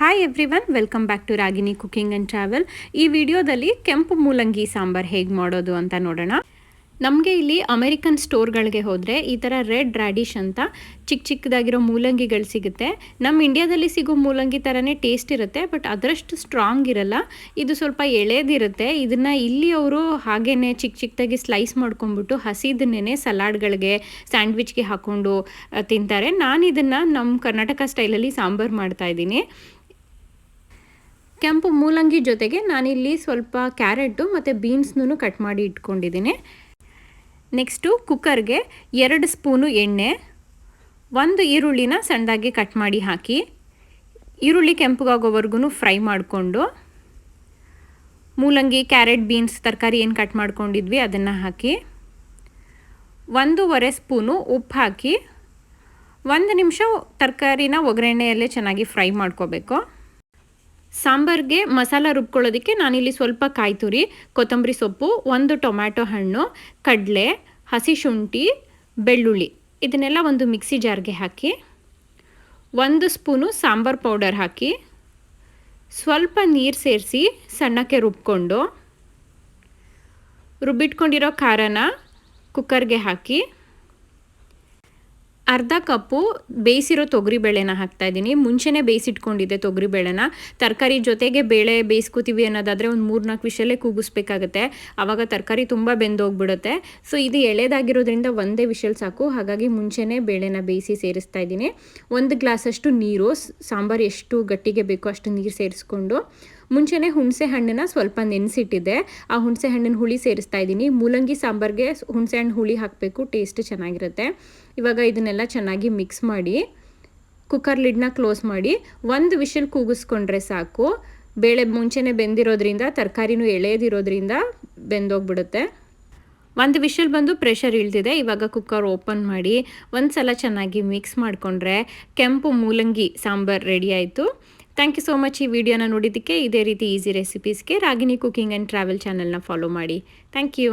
Hi everyone welcome back to Ragini cooking and travel ಈ ವಿಡಿಯೋದಲ್ಲಿ ಕೆಂಪು ಮೂಲಂಗಿ ಸಾಂಬಾರ್ ಹೇಗೆ ಮಾಡೋದು ಅಂತ ನೋಡೋಣ. ನಮಗೆ ಇಲ್ಲಿ ಅಮೆರಿಕನ್ ಸ್ಟೋರ್ಗಳಿಗೆ ಹೋದರೆ ಈ ಥರ ರೆಡ್ ರ್ಯಾಡಿಶ್ ಅಂತ ಚಿಕ್ಕ ಚಿಕ್ಕದಾಗಿರೋ ಮೂಲಂಗಿಗಳು ಸಿಗುತ್ತೆ. ನಮ್ಮ ಇಂಡಿಯಾದಲ್ಲಿ ಸಿಗೋ ಮೂಲಂಗಿ ಥರನೇ ಟೇಸ್ಟ್ ಇರುತ್ತೆ ಬಟ್ ಅದರಷ್ಟು ಸ್ಟ್ರಾಂಗ್ ಇರಲ್ಲ. ಇದು ಸ್ವಲ್ಪ ಎಳೆದಿರುತ್ತೆ. ಇದನ್ನು ಇಲ್ಲಿ ಅವರು ಹಾಗೇ ಚಿಕ್ಕ ಚಿಕ್ಕದಾಗಿ ಸ್ಲೈಸ್ ಮಾಡ್ಕೊಂಡ್ಬಿಟ್ಟು ಹಸಿದನ್ನೇ ಸಲಾಡ್ಗಳಿಗೆ ಸ್ಯಾಂಡ್ವಿಚ್ಗೆ ಹಾಕ್ಕೊಂಡು ತಿಂತಾರೆ. ನಾನು ಇದನ್ನು ನಮ್ಮ ಕರ್ನಾಟಕ ಸ್ಟೈಲಲ್ಲಿ ಸಾಂಬಾರು ಮಾಡ್ತಾಯಿದ್ದೀನಿ ಕೆಂಪು ಮೂಲಂಗಿ ಜೊತೆಗೆ ನಾನಿಲ್ಲಿ ಸ್ವಲ್ಪ ಕ್ಯಾರೆಟು ಮತ್ತು ಬೀನ್ಸ್ನೂ ಕಟ್ ಮಾಡಿ ಇಟ್ಕೊಂಡಿದ್ದೀನಿ. ನೆಕ್ಸ್ಟು ಕುಕ್ಕರ್ಗೆ ಎರಡು ಸ್ಪೂನು ಎಣ್ಣೆ, ಒಂದು ಈರುಳ್ಳಿನ ಸಣ್ಣದಾಗಿ ಕಟ್ ಮಾಡಿ ಹಾಕಿ, ಈರುಳ್ಳಿ ಕೆಂಪಗಾಗೋವರೆಗೂ ಫ್ರೈ ಮಾಡಿಕೊಂಡು, ಮೂಲಂಗಿ, ಕ್ಯಾರೆಟ್, ಬೀನ್ಸ್, ತರಕಾರಿ ಏನು ಕಟ್ ಮಾಡ್ಕೊಂಡಿದ್ವಿ ಅದನ್ನು ಹಾಕಿ, ಒಂದೂವರೆ ಸ್ಪೂನು ಉಪ್ಪು ಹಾಕಿ, ಒಂದು ನಿಮಿಷ ತರಕಾರಿನ ಒಗ್ಗರಣೆಯಲ್ಲೇ ಚೆನ್ನಾಗಿ ಫ್ರೈ ಮಾಡ್ಕೋಬೇಕು. ಸಾಂಬಾರ್ಗೆ ಮಸಾಲ ರುಬ್ಕೊಳ್ಳೋದಕ್ಕೆ ನಾನಿಲ್ಲಿ ಸ್ವಲ್ಪ ಕಾಯಿ ತುರಿ ಕೊತ್ತಂಬರಿ ಸೊಪ್ಪು, ಒಂದು ಟೊಮ್ಯಾಟೊ ಹಣ್ಣು, ಕಡಲೆ, ಹಸಿ ಶುಂಠಿ, ಬೆಳ್ಳುಳ್ಳಿ. ಇದನ್ನೆಲ್ಲ ಒಂದು ಮಿಕ್ಸಿ ಜಾರ್ಗೆ ಹಾಕಿ, ಒಂದು ಸ್ಪೂನು ಸಾಂಬಾರ್ ಪೌಡರ್ ಹಾಕಿ, ಸ್ವಲ್ಪ ನೀರು ಸೇರಿಸಿ ಸಣ್ಣಕ್ಕೆ ರುಬ್ಕೊಂಡು, ರುಬ್ಬಿಟ್ಕೊಂಡಿರೋ ಖಾರನ ಕುಕ್ಕರ್ಗೆ ಹಾಕಿ ಅರ್ಧ ಕಪ್ಪು ಬೇಯಿಸಿರೋ ತೊಗರಿಬೇಳೆನ ಹಾಕ್ತಾಯಿದ್ದೀನಿ ಮುಂಚೆನೇ ಬೇಯಿಸಿಟ್ಕೊಂಡಿದ್ದೆ ತೊಗರಿಬೇಳೆನ. ತರಕಾರಿ ಜೊತೆಗೆ ಬೇಳೆ ಬೇಯಿಸ್ಕೋತೀವಿ ಅನ್ನೋದಾದರೆ ಒಂದು ಮೂರ್ನಾಲ್ಕು ವಿಷಯಲ್ಲೇ ಕೂಗಿಸ್ಬೇಕಾಗತ್ತೆ. ಆವಾಗ ತರಕಾರಿ ತುಂಬ ಬೆಂದೋಗ್ಬಿಡುತ್ತೆ. ಸೊ ಇದು ಎಳೆದಾಗಿರೋದ್ರಿಂದ ಒಂದೇ ವಿಷಲ್ ಸಾಕು. ಹಾಗಾಗಿ ಮುಂಚೆನೇ ಬೇಳೆನ ಬೇಯಿಸಿ ಸೇರಿಸ್ತಾ ಇದ್ದೀನಿ. ಒಂದು ಗ್ಲಾಸಷ್ಟು ನೀರು ಸಾಂಬಾರು ಎಷ್ಟು ಗಟ್ಟಿಗೆ ಬೇಕೋ ಅಷ್ಟು ನೀರು ಸೇರಿಸ್ಕೊಂಡು. ಮುಂಚೆನೇ ಹುಣಸೆ ಹಣ್ಣನ್ನು ಸ್ವಲ್ಪ ನೆನೆಸಿಟ್ಟಿದ್ದೆ. ಆ ಹುಣಸೆ ಹಣ್ಣಿನ ಹುಳಿ ಸೇರಿಸ್ತಾ ಇದ್ದೀನಿ. ಮೂಲಂಗಿ ಸಾಂಬಾರ್ಗೆ ಹುಣಸೆ ಹಣ್ಣು ಹುಳಿ ಹಾಕಬೇಕು. ಟೇಸ್ಟ್ ಚೆನ್ನಾಗಿರುತ್ತೆ. ಇವಾಗ ಇದನ್ನೆಲ್ಲ ಚೆನ್ನಾಗಿ ಮಿಕ್ಸ್ ಮಾಡಿ ಕುಕ್ಕರ್ ಲಿಡ್ನ ಕ್ಲೋಸ್ ಮಾಡಿ, ಒಂದು ವಿಷಲ್ ಕೂಗಿಸ್ಕೊಂಡ್ರೆ ಸಾಕು. ಬೇಳೆ ಮುಂಚೆನೆ ಬೆಂದಿರೋದ್ರಿಂದ, ತರಕಾರಿನೂ ಎಳೆಯದಿರೋದ್ರಿಂದ ಬೆಂದೋಗ್ಬಿಡುತ್ತೆ. ಒಂದು ವಿಷಲ್ ಬಂದು ಪ್ರೆಷರ್ ಇಳ್ದಿದೆ. ಇವಾಗ ಕುಕ್ಕರ್ ಓಪನ್ ಮಾಡಿ ಒಂದು ಸಲ ಚೆನ್ನಾಗಿ ಮಿಕ್ಸ್ ಮಾಡಿಕೊಂಡ್ರೆ ಕೆಂಪು ಮೂಲಂಗಿ ಸಾಂಬಾರು ರೆಡಿ ಆಯಿತು. ಥ್ಯಾಂಕ್ ಯು ಸೋ ಮಚ್ ಈ ವಿಡಿಯೋನ ನೋಡಿದ್ದಕ್ಕೆ ಇದೇ ರೀತಿ ಈಸಿ ರೆಸಿಪೀಸ್ಗೆ ರಾಗಿನಿ ಕುಕಿಂಗ್ ಆ್ಯಂಡ್ ಟ್ರಾವೆಲ್ ಚಾನಲ್ನ ಫಾಲೋ ಮಾಡಿ. Thank you